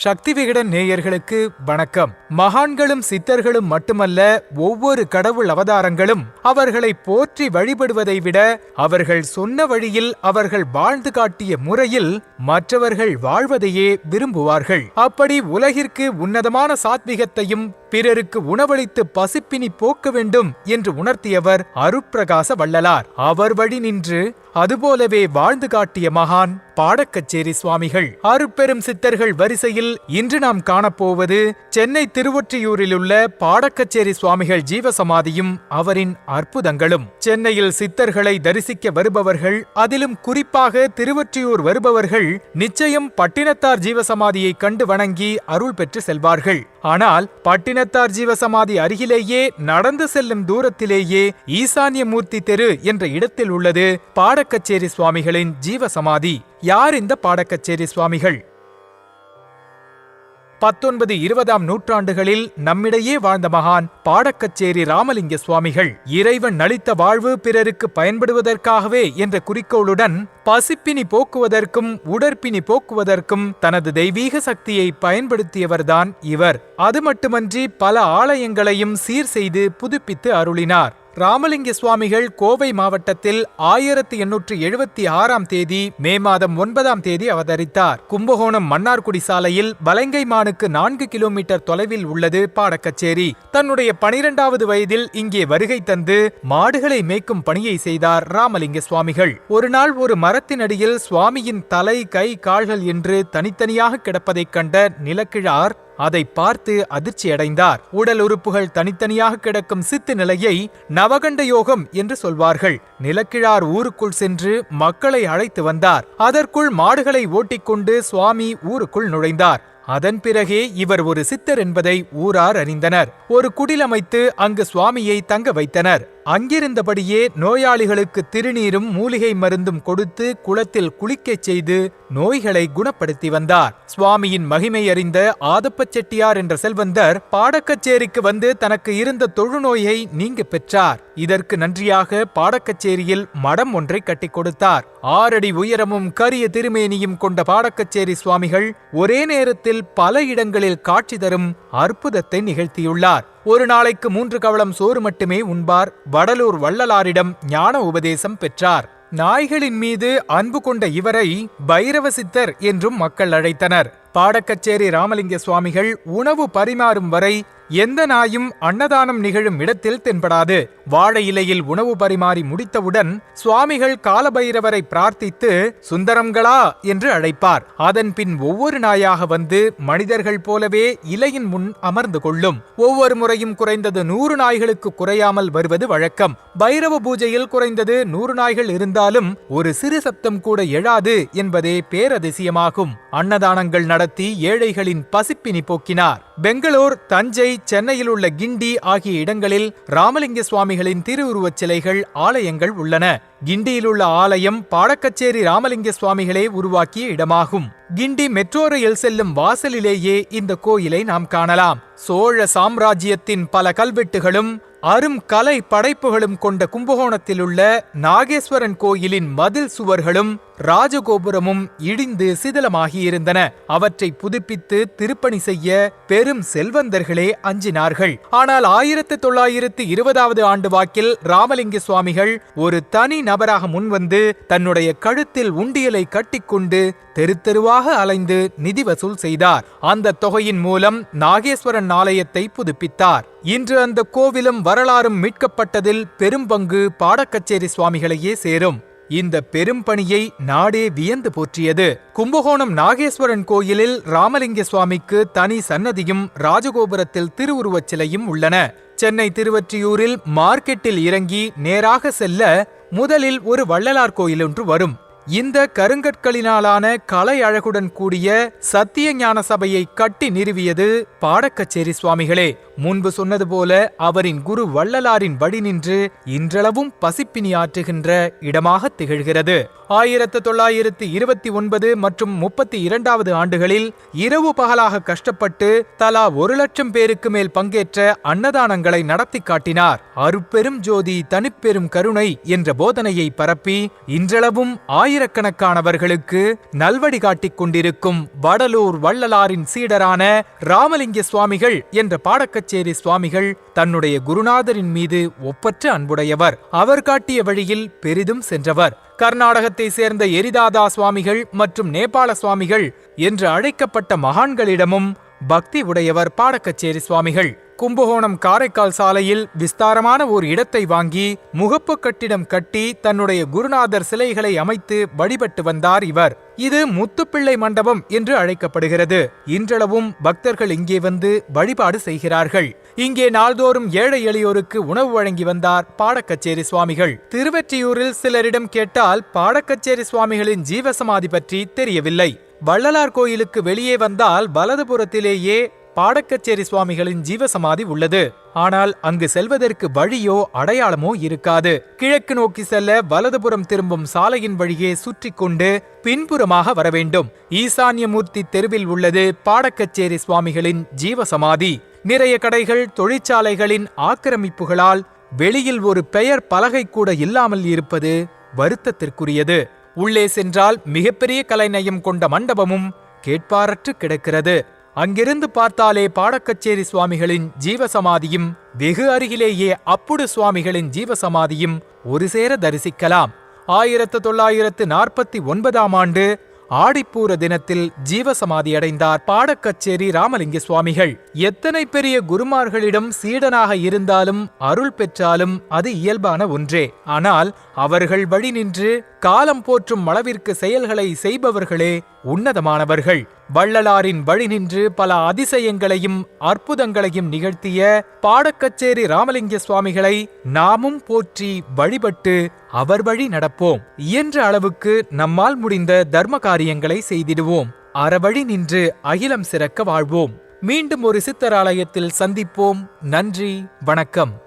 சக்தி விகடன் நேயர்களுக்கு வணக்கம். மகான்களும் சித்தர்களும் மட்டுமல்ல ஒவ்வொரு கடவுள் அவதாரங்களும் அவர்களை போற்றி வழிபடுவதை விட அவர்கள் சொன்ன வழியில் அவர்கள் வாழ்ந்து காட்டிய முறையில் மற்றவர்கள் வாழ்வதையே விரும்புவார்கள். அப்படி உலகிற்கு உன்னதமான சாத்விகத்தையும் பிறருக்கு உணவளித்து பசிப்பினி போக்க வேண்டும் என்று உணர்த்தியவர் அருட்பிரகாச வள்ளலார். அவர் வழி நின்று அதுபோலவே வாழ்ந்து காட்டிய மகான் பாடக்கச்சேரி சுவாமிகள். அருட்பெரும் சித்தர்கள் வரிசையில் இன்று நாம் காணப்போவது சென்னை திருவொற்றியூரில் உள்ள பாடக்கச்சேரி சுவாமிகள் ஜீவசமாதியும் அவரின் அற்புதங்களும். சென்னையில் சித்தர்களை தரிசிக்க வருபவர்கள் அதிலும் குறிப்பாக திருவொற்றியூர் வருபவர்கள் நிச்சயம் பட்டினத்தார் ஜீவசமாதியை கண்டு வணங்கி அருள் பெற்று செல்வார்கள். ஆனால் பட்டினத்தார் ஜீவசமாதி அருகிலேயே நடந்து செல்லும் தூரத்திலேயே ஈசான்யமூர்த்தி தெரு என்ற இடத்தில் உள்ளது பாடக்கச்சேரி சுவாமிகளின் ஜீவசமாதி. யார் இந்த பாடக்கச்சேரி சுவாமிகள்? பத்தொன்பது இருபதாம் நூற்றாண்டுகளில் நம்மிடையே வாழ்ந்த மகான் பாடக்கச்சேரி ராமலிங்க சுவாமிகள் இறைவன் நளித்த வாழ்வு பிறருக்கு பயன்படுவதற்காகவே என்ற குறிக்கோளுடன் பசிப்பினி போக்குவதற்கும் உடற்பினி போக்குவதற்கும் தனது தெய்வீக சக்தியை பயன்படுத்தியவர்தான் இவர். அது மட்டுமன்றி பல ஆலயங்களையும் சீர் செய்து புதுப்பித்து அருளினார். ராமலிங்க சுவாமிகள் கோவை மாவட்டத்தில் ஆயிரத்தி எண்ணூற்றி எழுபத்தி ஆறாம் தேதி மே மாதம் ஒன்பதாம் தேதி அவதரித்தார். கும்பகோணம் மன்னார்குடி சாலையில் பலங்கைமானுக்கு நான்கு கிலோமீட்டர் தொலைவில் உள்ளது பாடக்கச்சேரி. தன்னுடைய பனிரெண்டாவது வயதில் இங்கே வருகை தந்து மாடுகளை மேய்க்கும் பணியை செய்தார் ராமலிங்க சுவாமிகள். ஒரு நாள் ஒரு மரத்தின் அடியில் சுவாமியின் தலை கை கால்கள் என்று தனித்தனியாக கிடப்பதைக் கண்ட நிலக்கிழார் அதை பார்த்து அதிர்ச்சியடைந்தார். உடல் உறுப்புகள் தனித்தனியாக கிடக்கும் சித்து நிலையை நவகண்ட யோகம் என்று சொல்வார்கள். நிலக்கிழார் ஊருக்குள் சென்று மக்களை அழைத்து வந்தார். அதற்குள் மாடுகளை ஓட்டிக்கொண்டு சுவாமி ஊருக்குள் நுழைந்தார். அதன் பிறகே இவர் ஒரு சித்தர் என்பதை ஊரார் அறிந்தனர். ஒரு குடிலமைத்து அங்கு சுவாமியை தங்க வைத்தனர். அங்கிருந்தபடியே நோயாளிகளுக்கு திருநீரும் மூலிகை மருந்தும் கொடுத்து குளத்தில் குளிக்கச் செய்து நோய்களை குணப்படுத்தி வந்தார். சுவாமியின் மகிமை அறிந்த ஆதப்ப செட்டியார் என்ற செல்வந்தர் பாடக்கச்சேரிக்கு வந்து தனக்கு இருந்த தொழுநோயை நீங்க பெற்றார். இதற்கு நன்றியாக பாடக்கச்சேரியில் மடம் ஒன்றை கட்டிக் கொடுத்தார். ஆறடி உயரமும் கரிய திருமேனியும் கொண்ட பாடக்கச்சேரி சுவாமிகள் ஒரே நேரத்தில் பல இடங்களில் காட்சி தரும் அற்புதத்தை நிகழ்த்தியுள்ளார். ஒரு நாளைக்கு மூன்று கவளம் சோறு மட்டுமே உண்பார். வடலூர் வள்ளலாரிடம் ஞான உபதேசம் பெற்றார். நாய்களின் மீது அன்பு கொண்ட இவரை பைரவ சித்தர் என்றும் மக்கள் அழைத்தனர். பாடக்கச்சேரி ராமலிங்க சுவாமிகள் உணவு பரிமாறும் வரை எந்த நாயும் அன்னதானம் நிகழும் இடத்தில் தென்படாது. வாழை இலையில் உணவு பரிமாறி முடித்தவுடன் சுவாமிகள் காலபைரவரை பிரார்த்தித்து சுந்தரங்களா என்று அழைப்பார். அதன் பின் ஒவ்வொரு நாயாக வந்து மனிதர்கள் போலவே இலையின் முன் அமர்ந்து கொள்ளும். ஒவ்வொரு முறையும் குறைந்தது நூறு நாய்களுக்கு குறையாமல் வருவது வழக்கம். பைரவ பூஜையில் குறைந்தது நூறு நாய்கள் இருந்தாலும் ஒரு சிறு சப்தம் கூட எழாது என்பதே பேரதிசயமாகும். அன்னதானங்கள் நடத்தி ஏழைகளின் பசிப்பினி போக்கினார். பெங்களூர் தஞ்சை சென்னையில் உள்ள கிண்டி ஆகிய இடங்களில் ராமலிங்க சுவாமிகளின் திருவுருவச் சிலைகள் ஆலயங்கள் உள்ளன. கிண்டியில் உள்ள ஆலயம் பாடக்கச்சேரி ராமலிங்க சுவாமிகளே உருவாக்கிய இடமாகும். கிண்டி மெட்ரோ ரயில் செல்லும் வாசலிலேயே இந்த கோயிலை நாம் காணலாம். சோழ சாம்ராஜ்யத்தின் பல கல்வெட்டுகளும் அரும் கலை படைப்புகளும் கொண்ட கும்பகோணத்தில் உள்ள நாகேஸ்வரன் கோயிலின் மதில் சுவர்களும் ராஜகோபுரமும் இடிந்து சிதிலமாகியிருந்தன. அவற்றை புதுப்பித்து திருப்பணி செய்ய பெரும் செல்வந்தர்களே அஞ்சினார்கள். ஆனால் ஆயிரத்து தொள்ளாயிரத்து இருபதாவது ஆண்டு வாக்கில் ராமலிங்க சுவாமிகள் ஒரு தனி நபராக முன்வந்து தன்னுடைய கழுத்தில் உண்டியலை கட்டிக்கொண்டு தெரு தெருவாக அலைந்து நிதி வசூல் செய்தார். அந்த தொகையின் மூலம் நாகேஸ்வரன் ஆலயத்தை புதுப்பித்தார். இன்று அந்த கோவிலும் வரலாறும் மீட்கப்பட்டதில் பெரும்பங்கு பாடக்கச்சேரி சுவாமிகளையே சேரும். இந்த பெரும் பணியை நாடே வியந்து போற்றியது. கும்பகோணம் நாகேஸ்வரன் கோயிலில் ராமலிங்க சுவாமிக்கு தனி சன்னதியும் ராஜகோபுரத்தில் திருவுருவச் சிலையும் உள்ளன. சென்னை திருவற்றியூரில் மார்க்கெட்டில் இறங்கி நேராக செல்ல முதலில் ஒரு வள்ளலார் கோயில் ஒன்று வரும். இந்த கருங்கற்களினாலான கலை அழகுடன் கூடிய சத்திய ஞான சபையை கட்டி நிறுவியது பாடக்கச்சேரி சுவாமிகளே. முன்பு சொன்னது போல அவரின் குரு வள்ளலாரின் வழி நின்று இன்றளவும் பசிப்பினி ஆற்றுகின்ற இடமாக திகழ்கிறது. ஆயிரத்து தொள்ளாயிரத்து இருபத்தி ஒன்பது மற்றும் முப்பத்தி இரண்டாவது ஆண்டுகளில் இரவு பகலாக கஷ்டப்பட்டு தலா ஒரு லட்சம் பேருக்கு மேல் பங்கேற்ற அன்னதானங்களை நடத்தி காட்டினார். அருப்பெரும் ஜோதி தனிப்பெரும் கருணை என்ற போதனையை பரப்பி இன்றளவும் ஆயிரம் ஆயிரக்கணக்கானவர்களுக்கு நல்வழி காட்டிக் கொண்டிருக்கும் வடலூர் வள்ளலாரின் சீடரான ராமலிங்க சுவாமிகள் என்ற பாடக்கச்சேரி சுவாமிகள் தன்னுடைய குருநாதரின் மீது ஒப்பற்ற அன்புடையவர். அவர் காட்டிய வழியில் பெரிதும் சென்றவர். கர்நாடகத்தை சேர்ந்த எரிதாதா சுவாமிகள் மற்றும் நேபாள சுவாமிகள் என்று அழைக்கப்பட்ட மகான்களிடமும் பக்தி உடையவர் பாடக்கச்சேரி சுவாமிகள். கும்பகோணம் காரைக்கால் சாலையில் விஸ்தாரமான ஒரு இடத்தை வாங்கி முகப்பு கட்டிடம் கட்டி தன்னுடைய குருநாதர் சிலைகளை அமைத்து வழிபட்டு வந்தார் இவர். இது முத்துப்பிள்ளை மண்டபம் என்று அழைக்கப்படுகிறது. இன்றளவும் பக்தர்கள் இங்கே வந்து வழிபாடு செய்கிறார்கள். இங்கே நாள்தோறும் ஏழை எளியோருக்கு உணவு வழங்கி வந்தார் பாடக்கச்சேரி சுவாமிகள். திருவெற்றியூரில் சிலரிடம் கேட்டால் பாடக்கச்சேரி சுவாமிகளின் ஜீவசமாதி பற்றி தெரியவில்லை. வள்ளலார் கோயிலுக்கு வெளியே வந்தால் வலதுபுறத்திலேயே பாடக்கச்சேரி சுவாமிகளின் ஜீவசமாதி உள்ளது. ஆனால் அங்கு செல்வதற்கு வழியோ அடையாளமோ இருக்காது. கிழக்கு நோக்கி செல்ல வலதுபுறம் திரும்பும் சாலையின் வழியே சுற்றி கொண்டு பின்புறமாக வர வேண்டும் ஈசான்யமூர்த்தி தெருவில் உள்ளது பாடக்கச்சேரி சுவாமிகளின் ஜீவசமாதி. நிறைய கடைகள் தொழிற்சாலைகளின் ஆக்கிரமிப்புகளால் வெளியில் ஒரு பெயர் பலகை கூட இல்லாமல் இருப்பது வருத்தத்திற்குரியது. உள்ளே சென்றால் மிகப்பெரிய கலைநயம் கொண்ட மண்டபமும் கேட்பாரற்று கிடக்கிறது. அங்கிருந்து பார்த்தாலே பாடக்கச்சேரி சுவாமிகளின் ஜீவசமாதியும் வெகு அருகிலேயே அப்புடு சுவாமிகளின் ஜீவசமாதியும் ஒரு சேர தரிசிக்கலாம். ஆயிரத்து தொள்ளாயிரத்து நாற்பத்தி ஒன்பதாம் ஆண்டு ஆடிப்பூர தினத்தில் ஜீவசமாதி அடைந்தார் பாடக்கச்சேரி ராமலிங்க சுவாமிகள். எத்தனை பெரிய குருமார்களிடம் சீடனாக இருந்தாலும் அருள் பெற்றாலும் அது இயல்பான ஒன்றே. ஆனால் அவர்கள் வழி நின்று காலம் போற்றும் அளவிற்கு செயல்களை செய்பவர்களே உன்னதமானவர்கள். வள்ளலாரின் வழி நின்று பல அதிசயங்களையும் அற்புதங்களையும் நிகழ்த்திய பாடக்கச்சேரி ராமலிங்க சுவாமிகளை நாமும் போற்றி வழிபட்டு அவர் வழி நடப்போம். இயன்ற அளவுக்கு நம்மால் முடிந்த தர்ம காரியங்களை செய்திடுவோம். அறவழி நின்று அகிலம் சிறக்க வாழ்வோம். மீண்டும் ஒரு சித்தராலயத்தில் சந்திப்போம். நன்றி வணக்கம்.